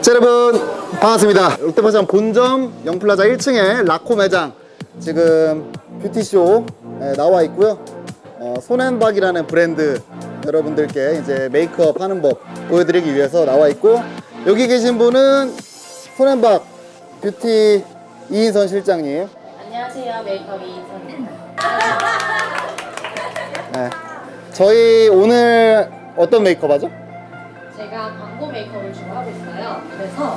자, 여러분 반갑습니다. 롯데마장 본점 영플라자 1층에 라코 매장 지금 뷰티쇼 에 나와 있고요. 어, 손앤박이라는 브랜드 여러분들께 이제 메이크업 하는 법 보여드리기 위해서 나와 있고 여기 계신 분은 손앤박 뷰티 이인선 실장님. 안녕하세요. 메이크업 이선입니다. 네. 저희 오늘 어떤 메이크업 하죠? 제가 광고 메이크업을 주로 하고 있어요. 그래서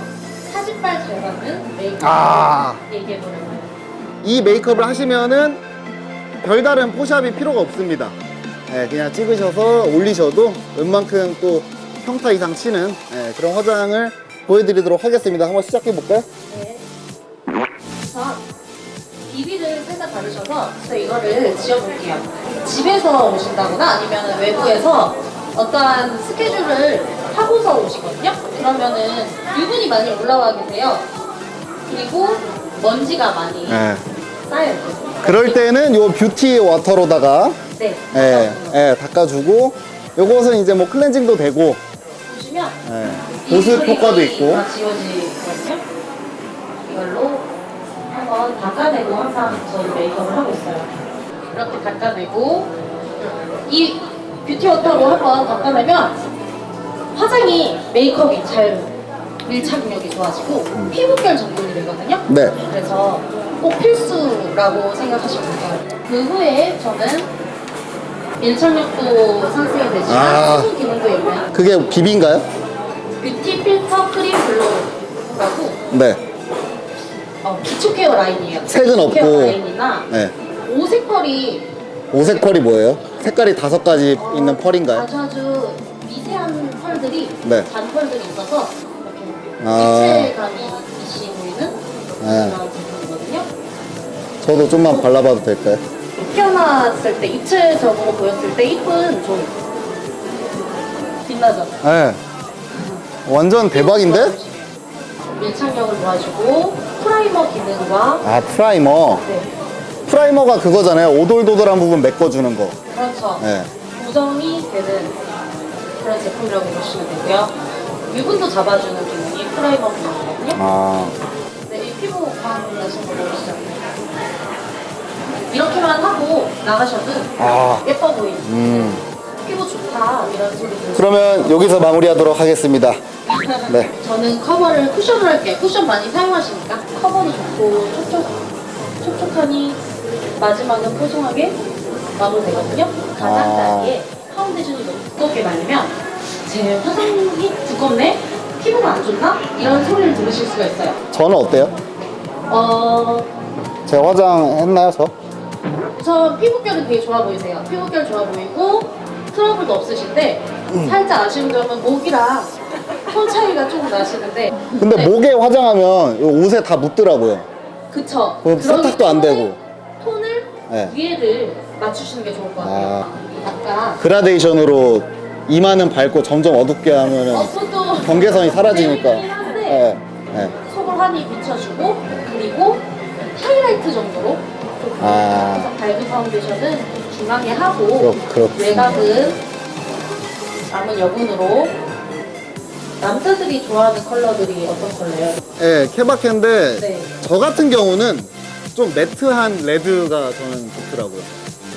사진빨 잘 받는 메이크업 아. 얘기해보려고요. 이 메이크업을 하시면은 별다른 포샵이 필요가 없습니다. 예, 그냥 찍으셔서 올리셔도 웬만큼 또 평타 이상 치는 예, 그런 화장을 보여드리도록 하겠습니다. 한번 시작해 볼까요? 네. 우선 비비를 살짝 바르셔서 저 이거를 지워볼게요. 집에서 오신다거나 아니면 외부에서 어떠한 스케줄을 하고서 오시거든요. 그러면은 유분이 많이 올라와 계세요. 그리고 먼지가 많이 예. 쌓여 있거든요. 그럴 때는 요 뷰티 워터로다가 네. 예, 예, 닦아주고 요것은 이제 뭐 클렌징도 되고 보시면 예, 보습 효과도 있고 다 지워지거든요. 이걸로 한번 닦아내고 항상 저희 메이크업을 하고 있어요. 이렇게 닦아내고 이 뷰티 워터로 한번 닦아내면 화장이 메이크업이 잘 밀착력이 좋아지고 피부결 정돈이 되거든요. 네. 그래서 꼭 필수라고 생각하시면 돼요. 그 후에 저는 밀착력도 상승이 되지만 아. 수분 기능도 있는 그게 비비인가요? 뷰티 필터 크림 글로우라고 네. 어, 기초 케어 라인이에요. 색은 기초 케어 없고. 라인이나 네. 오색 펄이 오색 펄이 뭐예요? 색깔이 다섯 가지 있는 펄인가요? 아주 아주 미세한 펄들이 네. 단펄들이 있어서 이렇게 아. 입체감이 있이 보이는 네. 그런 제품이거든요. 저도 좀만 발라봐도 될까요? 태어났을 때 입체적으로 보였을 때 이쁜 좀 빛나죠. 네. 완전 대박인데? 밀착력을 도와주고 프라이머 기능과 아 프라이머 네, 프라이머가 그거잖아요 오돌도돌한 부분 메꿔주는 거 그렇죠. 네. 고정이 되는 그런 제품이라고 보시면 되고요. 유분도 잡아주는 기능이 프라이머 기능이거든요. 아 네, 이 피부 광 나신 거 보시죠. 이렇게만 하고 나가셔도 아. 예뻐 보이는 음. 피부 좋다 이런 소리 들으시면 그러면 여기서 마무리하도록 하겠습니다 네 저는 커버를 쿠션으로 할게요. 쿠션 많이 사용하시니까 커버도 좋고 촉촉, 촉촉하니 마지막은 포송하게 마무리되거든요. 가장 아. 단계 에 파운데이션이 너무 두껍게 발리면 제 화장이 두껍네? 피부가 안 좋나? 이런 소리를 들으실 수가 있어요. 저는 어때요? 어, 제가 화장 했나요 저? 저 피부결은 되게 좋아 보이세요. 피부결 좋아 보이고 트러블도 없으신데 살짝 아쉬운 점은 목이랑 톤 차이가 조금 나시는데 근데 네. 목에 화장하면 이 옷에 다 묻더라고요 그쵸. 그럼 그런 세탁도 안 되고. 톤을 네. 위에를 맞추시는 게 좋을 것 같아요. 아 까 그라데이션으로 이마는 밝고 점점 어둡게 하면은 어, 경계선이 사라지니까 재밌긴 한데 네. 네. 속을 환히 비춰주고 그리고 하이라이트 정도로 좀 아. 그래서 밝은 파운데이션은 중앙에 하고 그렇- 그렇군요. 외곽은 남은 여분으로 남자들이 좋아하는 컬러들이 어떤 컬러예요? 네, 케바케인데 네. 저 같은 경우는 좀 매트한 레드가 저는 좋더라고요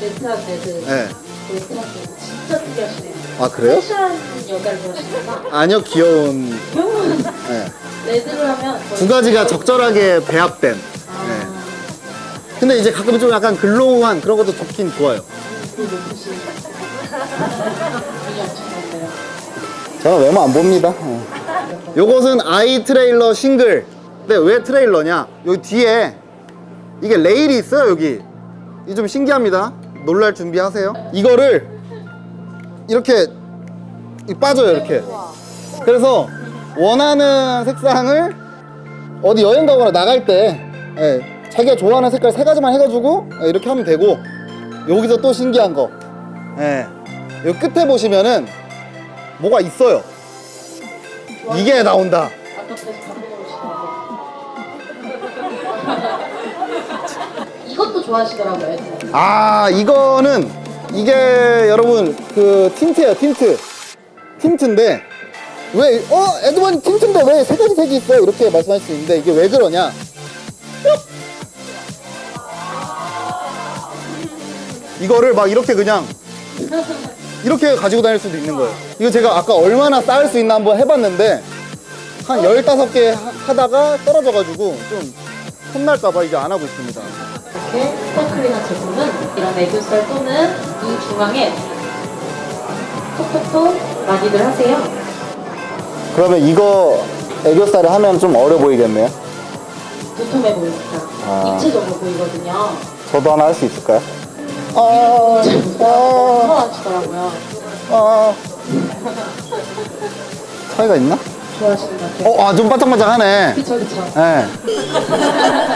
레트한 레드 네. 진짜 특이하시네요 아 그래요? 패션 여자를 좋아하시구나 아니요 귀여운 그러면 네. 레드를 하면 두 가지가 적절하게 배합된 아, 네. 근데 이제 가끔 좀 약간 글로우한 그런 것도 좋긴 좋아요 좋은데요 저는 외모 안 봅니다 네. 요것은 아이 트레일러 싱글 근데 왜 트레일러냐 여기 뒤에 이게 레일이 있어요 여기 이게 좀 신기합니다 놀랄 준비하세요. 이거를 이렇게 이 빠져요 이렇게. 그래서 원하는 색상을 어디 여행 가거나 나갈 때 예, 자기가 좋아하는 색깔 세 가지만 해가지고 예, 이렇게 하면 되고 여기서 또 신기한 거 예, 여기 끝에 보시면은 뭐가 있어요. 이게 나온다 좋아하시더라고요 아 이거는 이게 여러분 그 틴트예요 틴트 틴트인데 왜, 어, 에드먼 틴트인데 왜 세 가지 색이 있어? 이렇게 말씀할 수 있는데 이게 왜 그러냐? 이거를 막 이렇게 그냥 이렇게 가지고 다닐 수도 있는 거예요. 이거 제가 아까 얼마나 쌓을 수 있나 한번 해봤는데 한 15개 하- 하다가 떨어져가지고 좀 혼날까봐 이제 안 하고 있습니다. 이렇게 스파클링한 제품은 이런 애교살 또는 이 중앙에 톡톡톡 많이들 하세요. 그러면 이거 애교살을 하면 좀 어려 보이겠네요. 도톰해 보이니까 아. 입체적으로 보이거든요. 저도 하나 할 수 있을까요? 아, 너무 하시더라고요. 아. 차이가 있나? 좋아하시는 것 같아요. 어, 아, 좀 반짝반짝하네. 그쵸 그쵸. 예.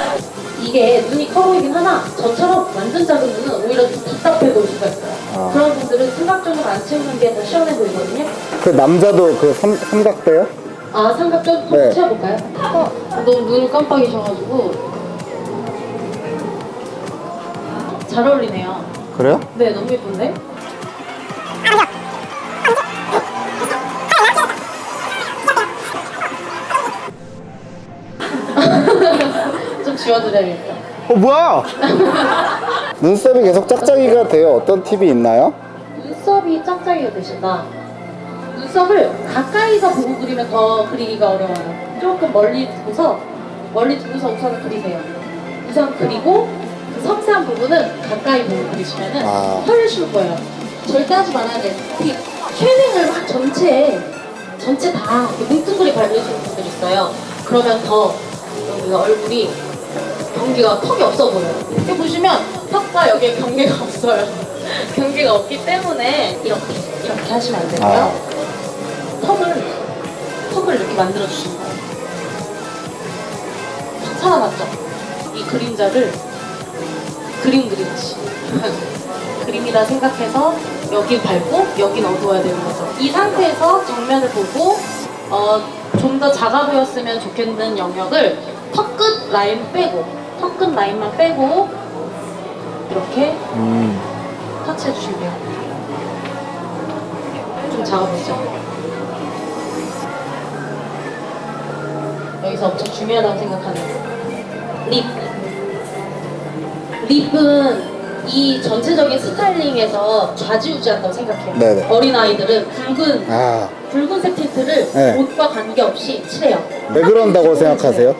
이게 눈이 커 보이긴 하나 저처럼 완전 작은 눈은 오히려 좀 답답해 보일 수가 있어요. 아. 그런 분들은 삼각존을 안 채우는 게 더 시원해 보이거든요. 그 남자도 그 삼, 삼각대요? 아 삼각존 한번 네. 채워볼까요? 어, 너무 눈을 깜빡이셔가지고 잘 어울리네요. 그래요? 네 너무 예쁜데? 지워드려야겠다. 어, 뭐야? 눈썹이 계속 짝짝이가 돼요. 어떤 팁이 있나요? 눈썹이 짝짝이가 되신다. 눈썹을 가까이서 보고 그리면 더 그리기가 어려워요. 조금 멀리 두고서 멀리 두고서 우선은 그리세요. 우선 그리고 그 섬세한 부분은 가까이 보고 그리시면은 아. 훨씬 거예요. 절대 하지 말아야 돼요. 이 쉐닝을 막 전체에 전체 다 이렇게 뭉뚱그리 발려주는 분들 있어요. 그러면 더 여기가 얼굴이 경계가 턱이 없어 보여요. 이렇게 보시면 턱과 여기에 경계가 없어요. 경계가 없기 때문에 이렇게 이렇게 하시면 안 되고요. 턱을 턱을 이렇게 만들어 주시는 거예요. 턱 살아났죠? 이 그림자를 그림 그리듯이 그림이라 생각해서 여긴 밝고 여긴 어두워야 되는 거죠. 이 상태에서 정면을 보고 어, 좀 더 작아 보였으면 좋겠는 영역을 턱끝 라인 빼고 턱끝 라인만 빼고 이렇게 음. 터치해 주시면 돼요. 좀 작아 보이죠? 여기서 엄청 중요하다고 생각하는 립. 립은 이 전체적인 스타일링에서 좌지우지한다고 생각해요. 네네. 어린 아이들은 붉은 아, 붉은색 틴트를 네. 옷과 관계없이 칠해요. 왜 그런다고 생각하세요?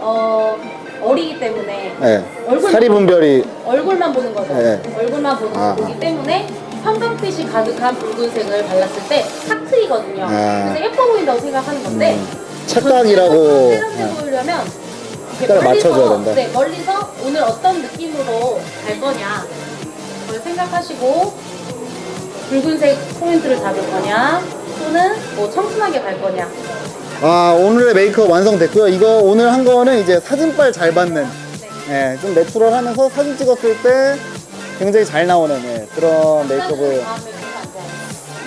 어, 어리기 때문에 네. 얼굴 사리 분별이 얼굴만 보는 거죠. 네. 얼굴만 보는 아. 거기 때문에 형광빛이 가득한 붉은색을 발랐을 때탁 트이거든요. 아. 그래서 예뻐 보인다고 생각하는 건데 음, 착각이라고 세련돼 네. 보이려면 이렇게 색깔을 맞춰줘야 된다. 네, 멀리서 오늘 어떤 느낌으로 갈 거냐 그걸 생각하시고 붉은색 포인트를 잡을 거냐 또는 뭐 청순하게 갈 거냐 아 오늘의 메이크업 완성됐고요. 이거 오늘 한 거는 이제 사진빨 잘 받는, 예, 좀 내추럴하면서 사진 찍었을 때 굉장히 잘 나오는 예, 그런 메이크업을, 다음에.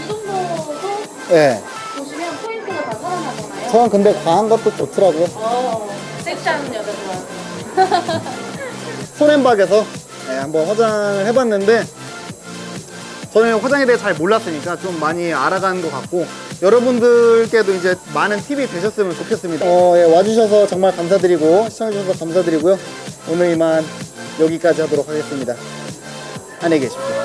이 정도도 예. 보시면 포인트가 다 살아나잖아요. 저는 근데 과한 것도 좋더라고요. 어, 섹시한 여자 좋아요. 손앤박에서 예, 한번 화장을 해봤는데 저는 화장에 대해 잘 몰랐으니까 좀 많이 알아가는 것 같고 여러분들께도 이제 많은 팁이 되셨으면 좋겠습니다. 어, 예, 와주셔서 정말 감사드리고 시청해주셔서 감사드리고요. 오늘 이만 여기까지 하도록 하겠습니다. 안녕히 계십시오.